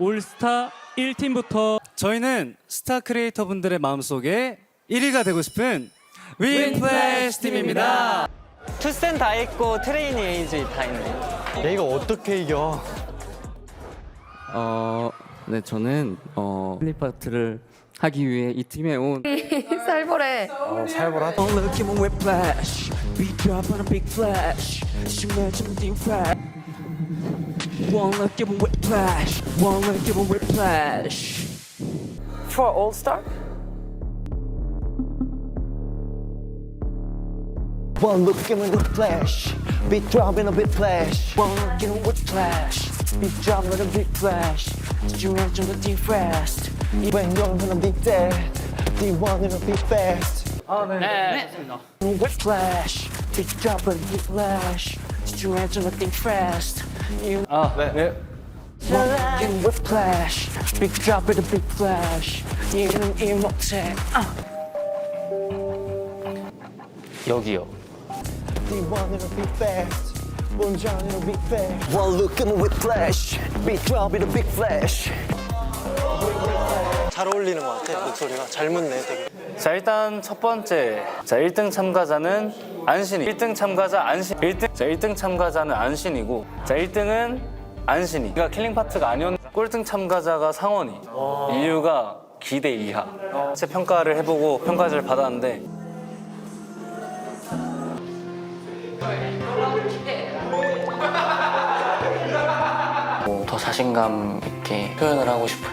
올스타 1팀부터 저희는 스타 크리에이터 분들의 마음속에 1위가 되고 싶은 윈플래시 팀입니다. 투센 다 있고 트레이닝 에이지 다 있네. 얘가 어떻게 이겨? 어, 네, 저는 어, 플립 파트를 하기 위해 이 팀에 온 살벌해. 살벌하다. Drop on a big flash. She match 심해 점진 flash. Won't let give a whiplash. Won't let give a whiplash. For All Star? One look in a whiplash. Be dropping a bit flash. One look in a whiplash. Be dropping a big flash. 심해 점진 fast. You're gonna be dead. Do you want gonna be fast. 아, 네. 네. 네. Whiplash. Big job on the lash. Did you looking fast? You 아, 네. 네. walking with flash. Big drop with a big flash. You emote. 아. Ah. 여기요. They want to be fast. One John, it'll be fast. While looking with flash. Big drop with a big flash. 잘 어울리는 것 같아 목소리가 잘 묻네 되게. 자 일단 첫 번째. 자 1등 참가자는 안신이. 1등 참가자 안신. 1등 자 1등 참가자는 안신이고. 자 1등은 안신이. 그러니까 킬링 파트가 아니었 꼴등 참가자가 상원이. 이유가 기대 이하. 제 평가를 해보고 평가를 받았는데. 뭐, 더 자신감 있게 표현을 하고 싶어요.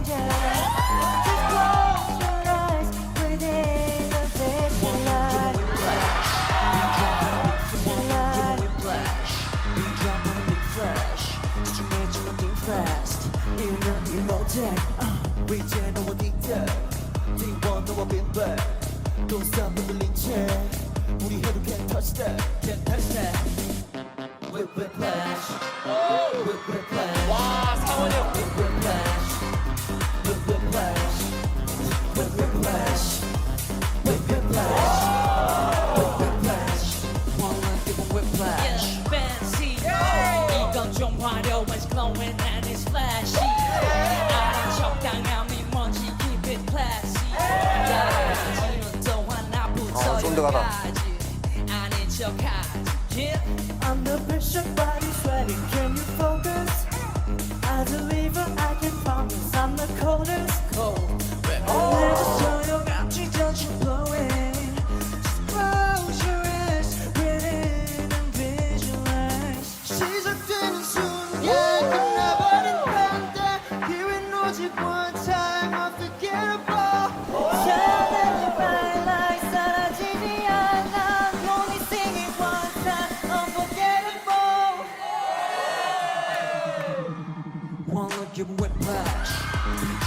못해. We 제 너와 뒷다. D1 너와 빈발. Don't stop 흔들린 채. 우리 해도 can't touch that. Can't touch that. Whip whip flash. Whip whip flash. 와 상원이 형. Whip whip flash. Whip whip flash. Whip whip flash. Whip whip flash. Whip whip flash. Wanna give a whip flash. fancy. 이건 좀 화려해, it's glowing and it's flashy. Yeah, I need your card. Yeah, I'm the pressure bishop.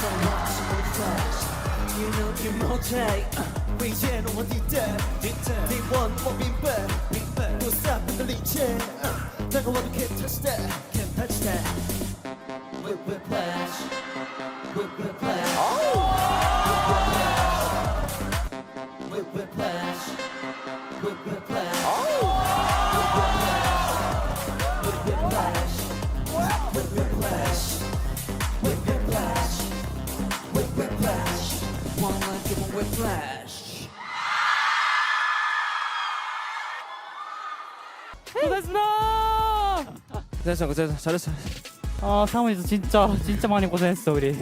You know you won't take We can on the dead They want what we bear We'll stop in the legion Take a can't touch that Can't touch that Whip whip flash Whip whip flash Oh! Flash. 고생했어. 고생했어, 고생했어, 잘했어. 아 상훈이도 진짜 진짜 많이 고생했어 우리.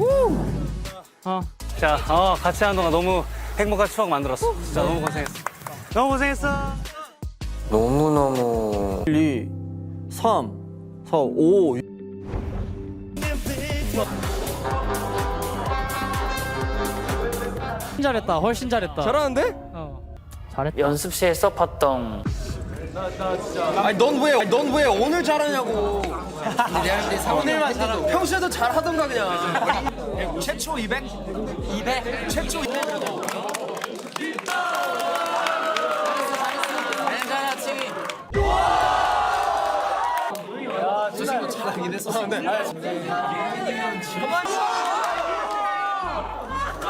어. 자, 어, 같이 하는 동안 너무 행복한 추억 만들었어. 진짜 너무 고생했어. 너무 고생했어. 너무너무 2, 3, 4, 5. 훨씬 잘했다. 훨씬 잘했다. 잘하는데? 어. 잘했다. 연습실에 써봤던 아니 넌 왜 넌 왜 오늘 잘하냐고. 오늘만 잘하고. 평소에도 잘하던가 그냥. 최초 200? 200? 최초 200?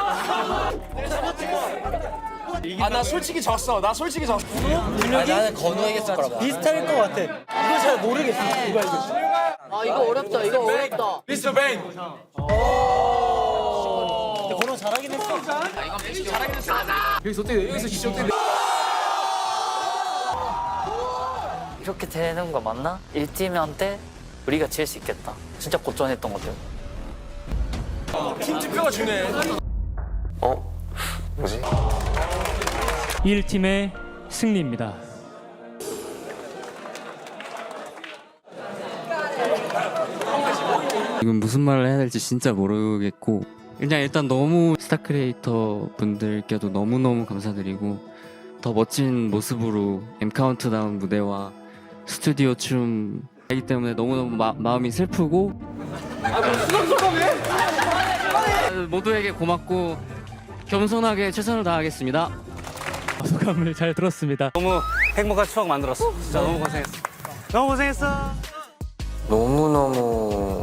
아 나 솔직히 졌어. 나 솔직히 졌어. 나는 건우에게 거라 봐. 비슷할 것 같아. 이거 잘 모르겠어. 누가 이겼지? 아 이거 어렵다 이거 어렵다 미스터 베인. 건우 잘하긴 했어 여기서 어떻게 여기서 진짜 어떻게 이렇게 되는 거 맞나? 1팀한테 우리가 질 수 있겠다. 진짜 고전했던 것 같아요. 팀 지표가 주네. 어? 뭐지? 1팀의 승리입니다. 지금 무슨 말을 해야 될지 진짜 모르겠고 그냥 일단 너무 스타 크리에이터 분들께도 너무너무 감사드리고 더 멋진 모습으로 M 카운트다운 무대와 스튜디오 춤 하기 때문에 너무너무 마, 마음이 슬프고 모두에게 고맙고 겸손하게 최선을 다하겠습니다. 소감을 잘 들었습니다. 너무 행복한 추억 만들었어. 진짜 너무 고생했어. 너무 고생했어 너무너무